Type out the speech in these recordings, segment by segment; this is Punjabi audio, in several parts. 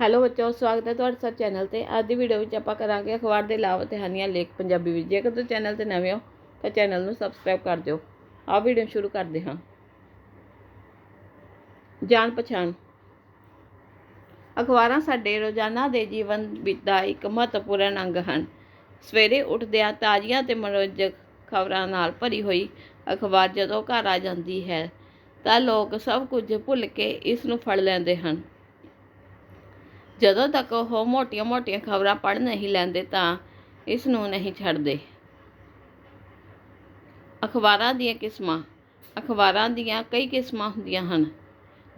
ਹੈਲੋ ਬੱਚੋ ਸਵਾਗਤ ਹੈ ਤੁਹਾਡਾ ਸਭ ਚੈਨਲ ਤੇ। ਅੱਜ ਦੀ ਵੀਡੀਓ ਵਿੱਚ ਆਪਾਂ ਕਰਾਂਗੇ ਅਖਬਾਰ ਦੇ ਲਾਭ ਅਤੇ ਲੇਖ ਪੰਜਾਬੀ ਵਿੱਚ। ਜੇਕਰ ਤੁਸੀਂ ਚੈਨਲ ਤੇ ਨਵੇਂ ਹੋ, ਤਾਂ ਚੈਨਲ ਨੂੰ ਸਬਸਕ੍ਰਾਈਬ ਕਰ ਦਿਓ। ਆਹ ਵੀਡੀਓ ਸ਼ੁਰੂ ਕਰਦੇ ਹਾਂ। ਜਾਣ ਪਛਾਣ। ਅਖਬਾਰਾਂ ਸਾਡੇ ਰੋਜ਼ਾਨਾ ਦੇ ਜੀਵਨ ਵਿੱਚ ਦਾ ਇੱਕ ਮਹੱਤਵਪੂਰਨ ਅੰਗ ਹਨ। ਸਵੇਰੇ ਉੱਠਦਿਆਂ ਤਾਜ਼ੀਆਂ ਤੇ ਮਨੋਰੰਜਕ ਖਬਰਾਂ ਨਾਲ ਭਰੀ ਹੋਈ ਅਖਬਾਰ ਜਦੋਂ ਘਰ ਆ ਜਾਂਦੀ ਹੈ, ਤਾਂ ਲੋਕ ਸਭ ਕੁਝ ਭੁੱਲ ਕੇ ਇਸ ਨੂੰ ਫੜ ਲੈਂਦੇ ਹਨ। ਜਦੋਂ ਤੱਕ ਉਹ ਮੋਟੀਆਂ-ਮੋਟੀਆਂ ਖਬਰਾਂ ਪੜ੍ਹ ਨਹੀਂ ਲੈਂਦੇ ਤਾਂ ਇਸ ਨੂੰ ਨਹੀਂ ਛੱਡਦੇ। ਅਖਬਾਰਾਂ ਦੀਆਂ ਕਿਸਮਾਂ। ਅਖਬਾਰਾਂ ਦੀਆਂ ਕਈ ਕਿਸਮਾਂ ਹੁੰਦੀਆਂ ਹਨ।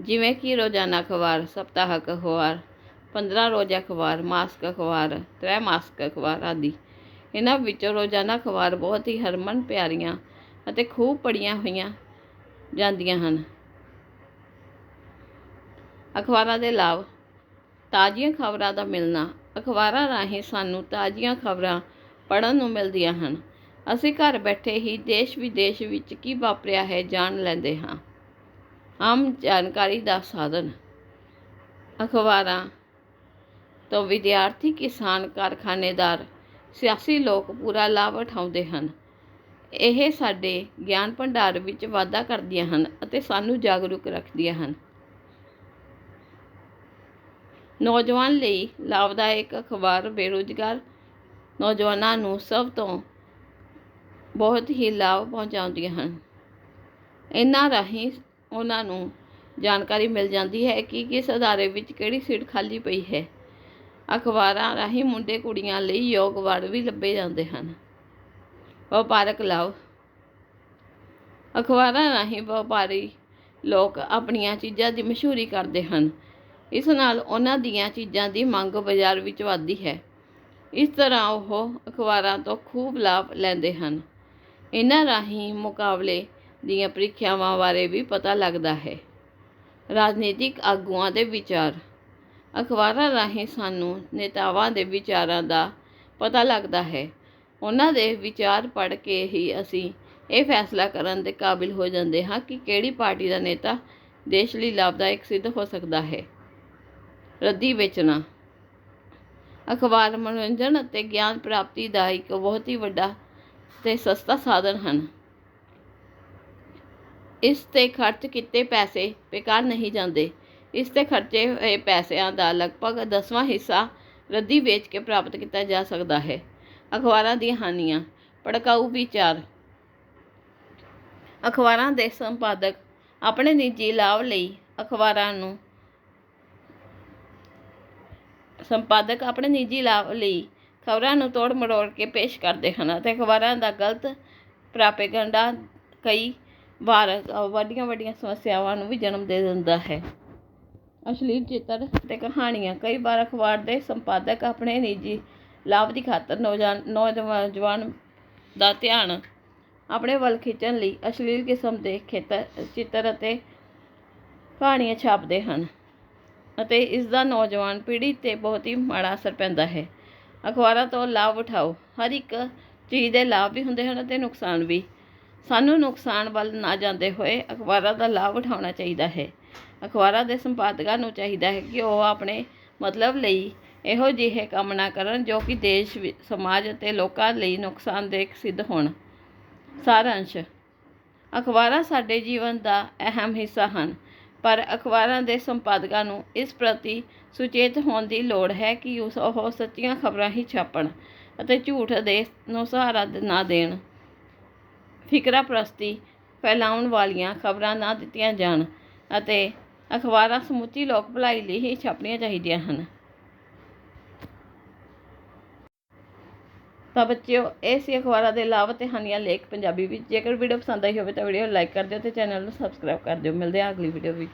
ਜਿਵੇਂ ਕਿ ਰੋਜ਼ਾਨਾ ਅਖਬਾਰ, ਸਪਤਾਹਕ ਅਖਬਾਰ 15 ਰੋਜ਼ਾ ਅਖਬਾਰ, ਮਾਸਿਕ ਅਖਬਾਰ, ਤ੍ਰੈ ਮਾਸਿਕ ਅਖਬਾਰ ਆਦਿ। ਇਹਨਾਂ ਵਿੱਚੋਂ ਰੋਜ਼ਾਨਾ ਅਖਬਾਰ ਬਹੁਤ ਹੀ ਹਰਮਨ ਪਿਆਰੀਆਂ ਅਤੇ ਖੂਬ ਪੜ੍ਹੀਆਂ ਹੋਈਆਂ ਜਾਂਦੀਆਂ ਹਨ। ਅਖਬਾਰਾਂ ਦੇ ਲਾਭ ਤਾਜ਼ੀਆਂ ਖਬਰਾਂ ਦਾ ਮਿਲਣਾ, ਅਖਬਾਰਾਂ ਰਾਹੀਂ ਸਾਨੂੰ ਤਾਜ਼ੀਆਂ ਖਬਰਾਂ ਪੜ੍ਹਨ ਨੂੰ ਮਿਲਦੀਆਂ ਹਨ। ਅਸੀਂ ਘਰ ਬੈਠੇ ਹੀ ਦੇਸ਼ ਵਿਦੇਸ਼ ਵਿੱਚ ਕੀ ਵਾਪਰਿਆ ਹੈ ਜਾਣ ਲੈਂਦੇ ਹਾਂ। ਆਮ ਜਾਣਕਾਰੀ ਦਾ ਸਾਧਨ, ਅਖਬਾਰਾਂ ਤੋਂ ਵਿਦਿਆਰਥੀ ਕਿਸਾਨ ਕਾਰਖਾਨੇਦਾਰ, ਸਿਆਸੀ ਲੋਕ ਪੂਰਾ ਲਾਭ ਉਠਾਉਂਦੇ ਹਨ। ਇਹ ਸਾਡੇ ਗਿਆਨ ਭੰਡਾਰ ਵਿੱਚ ਵਾਧਾ ਕਰਦੀਆਂ ਹਨ ਅਤੇ ਸਾਨੂੰ ਜਾਗਰੂਕ ਰੱਖਦੀਆਂ ਹਨ। ਨੌਜਵਾਨ ਲਈ ਲਾਭਦਾਇਕ ਅਖਬਾਰ ਬੇਰੁਜ਼ਗਾਰ ਨੌਜਵਾਨਾਂ ਨੂੰ ਸਭ ਤੋਂ ਬਹੁਤ ਹੀ ਲਾਭ ਪਹੁੰਚਾਉਂਦੀਆਂ ਹਨ। ਇਹਨਾਂ ਰਾਹੀਂ ਉਹਨਾਂ ਨੂੰ ਜਾਣਕਾਰੀ ਮਿਲ ਜਾਂਦੀ ਹੈ ਕਿ ਕਿਸ ਅਦਾਰੇ ਵਿੱਚ ਕਿਹੜੀ ਸੀਟ ਖਾਲੀ ਪਈ ਹੈ। ਅਖਬਾਰਾਂ ਰਾਹੀਂ ਮੁੰਡੇ ਕੁੜੀਆਂ ਲਈ ਯੋਗ ਵਰ ਵੀ ਲੱਭੇ ਜਾਂਦੇ ਹਨ। ਵਪਾਰਕ ਲਾਭ। ਅਖਬਾਰਾਂ ਰਾਹੀਂ ਵਪਾਰੀ ਲੋਕ ਆਪਣੀਆਂ ਚੀਜ਼ਾਂ ਦੀ ਮਸ਼ਹੂਰੀ ਕਰਦੇ ਹਨ। ਇਸ ਨਾਲ ਉਹਨਾਂ ਦੀਆਂ ਚੀਜ਼ਾਂ ਦੀ ਮੰਗ ਬਾਜ਼ਾਰ ਵਿੱਚ ਵਧਦੀ ਹੈ। ਇਸ ਤਰ੍ਹਾਂ ਉਹ ਅਖਬਾਰਾਂ ਤੋਂ ਖੂਬ ਲਾਭ ਲੈਂਦੇ ਹਨ। ਇਹਨਾਂ ਰਾਹੀਂ ਮੁਕਾਬਲੇ ਦੀਆਂ ਪ੍ਰੀਖਿਆਵਾਂ ਬਾਰੇ ਵੀ ਪਤਾ ਲੱਗਦਾ ਹੈ। ਰਾਜਨੀਤਿਕ ਆਗੂਆਂ ਦੇ ਵਿਚਾਰ। ਅਖਬਾਰਾਂ ਰਾਹੀਂ ਸਾਨੂੰ ਨੇਤਾਵਾਂ ਦੇ ਵਿਚਾਰਾਂ ਦਾ ਪਤਾ ਲੱਗਦਾ ਹੈ। ਉਹਨਾਂ ਦੇ ਵਿਚਾਰ ਪੜ੍ਹ ਕੇ ਹੀ ਅਸੀਂ ਇਹ ਫੈਸਲਾ ਕਰਨ ਦੇ ਕਾਬਿਲ ਹੋ ਜਾਂਦੇ ਹਾਂ ਕਿ ਕਿਹੜੀ ਪਾਰਟੀ ਦਾ ਨੇਤਾ ਦੇਸ਼ ਲਈ ਲਾਭਦਾਇਕ ਸਿੱਧ ਹੋ ਸਕਦਾ ਹੈ। ਰੱਦੀ ਵੇਚਣਾ ਅਖਬਾਰ, ਮਨੋਰੰਜਨ ਅਤੇ ਗਿਆਨ ਪ੍ਰਾਪਤੀ ਦਾ ਇੱਕ ਬਹੁਤ ਹੀ ਵੱਡਾ ਤੇ ਸਸਤਾ ਸਾਧਨ ਹਨ। ਇਸ ਤੇ ਖਰਚ ਕੀਤੇ ਪੈਸੇ ਬੇਕਾਰ ਨਹੀਂ ਜਾਂਦੇ। ਇਸ ਤੇ ਖਰਚੇ ਹੋਏ ਪੈਸਿਆਂ ਦਾ ਲਗਭਗ ਦਸਵਾਂ ਹਿੱਸਾ ਰੱਦੀ ਵੇਚ ਕੇ ਪ੍ਰਾਪਤ ਕੀਤਾ ਜਾ ਸਕਦਾ ਹੈ। ਅਖਬਾਰਾਂ ਦੀਆਂ ਹਾਨੀਆਂ। ਭੜਕਾਊ ਵਿਚਾਰ। ਅਖਬਾਰਾਂ ਦੇ ਸੰਪਾਦਕ ਆਪਣੇ ਨਿੱਜੀ ਲਾਭ ਲਈ ਅਖਬਾਰਾਂ ਨੂੰ ਸੰਪਾਦਕ ਆਪਣੇ ਨਿੱਜੀ ਲਾਭ ਲਈ ਖਬਰਾਂ ਨੂੰ ਤੋੜ ਮਰੋੜ ਕੇ ਪੇਸ਼ ਕਰਦੇ ਹਨ ਅਤੇ ਅਖਬਾਰਾਂ ਦਾ ਗਲਤ ਪ੍ਰਾਪੇਗੰਡਾ ਕਈ ਵਾਰ ਵੱਡੀਆਂ ਵੱਡੀਆਂ ਸਮੱਸਿਆਵਾਂ ਨੂੰ ਵੀ ਜਨਮ ਦੇ ਦਿੰਦਾ ਹੈ। ਅਸ਼ਲੀਲ ਚਿੱਤਰ ਤੇ ਕਹਾਣੀਆਂ ਕਈ ਵਾਰ ਅਖਬਾਰ ਦੇ ਸੰਪਾਦਕ ਆਪਣੇ ਨਿੱਜੀ ਲਾਭ ਦੀ ਖਾਤਰ ਨੌਜਵਾਨ ਨੌਜਵਾਨ ਦਾ ਧਿਆਨ ਆਪਣੇ ਵੱਲ ਖਿੱਚਣ ਲਈ ਅਸ਼ਲੀਲ ਕਿਸਮ ਦੇ ਖੇਤਰ, ਚਿੱਤਰ ਅਤੇ ਕਹਾਣੀਆਂ ਛਾਪਦੇ ਹਨ। ਅਤੇ ਇਸ ਦਾ ਨੌਜਵਾਨ ਪੀੜ੍ਹੀ 'ਤੇ ਬਹੁਤ ਹੀ ਮਾੜਾ ਅਸਰ ਪੈਂਦਾ ਹੈ। ਅਖਬਾਰਾਂ ਤੋਂ ਲਾਭ ਉਠਾਓ। ਹਰ ਇੱਕ ਚੀਜ਼ ਦੇ ਲਾਭ ਵੀ ਹੁੰਦੇ ਹਨ ਅਤੇ ਨੁਕਸਾਨ ਵੀ। ਸਾਨੂੰ ਨੁਕਸਾਨ ਵੱਲ ਨਾ ਜਾਂਦੇ ਹੋਏ ਅਖਬਾਰਾਂ ਦਾ ਲਾਭ ਉਠਾਉਣਾ ਚਾਹੀਦਾ ਹੈ। ਅਖਬਾਰਾਂ ਦੇ ਸੰਪਾਦਕਾਂ ਨੂੰ ਚਾਹੀਦਾ ਹੈ ਕਿ ਉਹ ਆਪਣੇ ਮਤਲਬ ਲਈ ਇਹੋ ਜਿਹੇ ਕੰਮ ਨਾ ਕਰਨ ਜੋ ਕਿ ਦੇਸ਼ ਵਿ, ਸਮਾਜ ਅਤੇ ਲੋਕਾਂ ਲਈ ਨੁਕਸਾਨਦੇਹ ਸਿੱਧ ਹੋਣ। ਸਾਰ ਅੰਸ਼ ਅਖਬਾਰਾਂ ਸਾਡੇ ਜੀਵਨ ਦਾ ਅਹਿਮ ਹਿੱਸਾ ਹਨ। ਪਰ ਅਖਬਾਰਾਂ ਦੇ ਸੰਪਾਦਕਾਂ ਨੂੰ ਇਸ ਪ੍ਰਤੀ ਸੁਚੇਤ ਹੋਣ ਦੀ ਲੋੜ ਹੈ ਕਿ ਉਸ ਉਹ ਸੱਚੀਆਂ ਖਬਰਾਂ ਹੀ ਛਾਪਣ ਅਤੇ ਝੂਠ ਦੇ ਨੂੰ ਸਹਾਰਾ ਨਾ ਦੇਣ। ਫਿਕਰਾ ਪ੍ਰਸਤੀ ਫੈਲਾਉਣ ਵਾਲੀਆਂ ਖਬਰਾਂ ਨਾ ਦਿੱਤੀਆਂ ਜਾਣ ਅਤੇ ਅਖਬਾਰਾਂ ਸਮੁੱਚੀ ਲੋਕ ਭਲਾਈ ਲਈ ਹੀ ਛਾਪਣੀਆਂ ਚਾਹੀਦੀਆਂ ਹਨ। ਤਾਂ ਬੱਚਿਓ, ਇਹ ਸੀ ਅਖਬਾਰਾਂ ਦੇ ਇਲਾਵਾ ਤੇ ਹਾਨੀਆਂ ਲੇਖ ਪੰਜਾਬੀ ਵਿੱਚ। ਜੇਕਰ ਵੀਡੀਓ ਪਸੰਦ ਆਈ ਹੋਵੇ ਤਾਂ ਵੀਡੀਓ ਲਾਈਕ ਕਰ ਦਿਓ ਤੇ ਚੈਨਲ ਨੂੰ ਸਬਸਕ੍ਰਾਈਬ ਕਰ ਦਿਓ। ਮਿਲਦੇ ਆ ਅਗਲੀ ਵੀਡੀਓ ਵਿੱਚ।